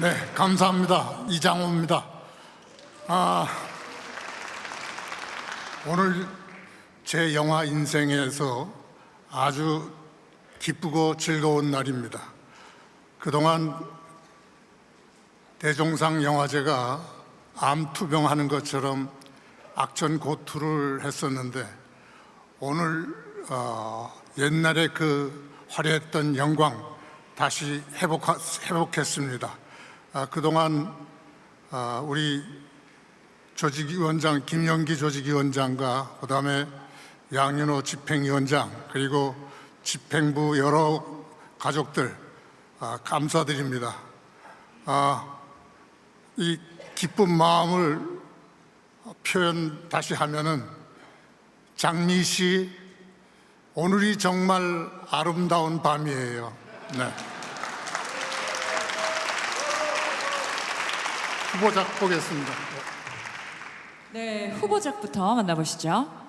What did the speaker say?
네, 감사합니다. 이장호입니다. 아, 오늘 제 영화 인생에서 아주 기쁘고 즐거운 날입니다. 그동안 대종상 영화제가 암 투병하는 것처럼 악전 고투를 했었는데 오늘 어, 옛날에 그 화려했던 영광 다시 회복, 회복했습니다. 아, 그동안 아, 우리 조직위원장 김영기 조직위원장과 그다음에 양윤호 집행위원장 그리고 집행부 여러 가족들 아, 감사드립니다. 아, 이 기쁜 마음을 표현 다시 하면은 장미 씨 오늘이 정말 아름다운 밤이에요. 네. 후보작 보겠습니다. 네, 후보작부터 만나보시죠.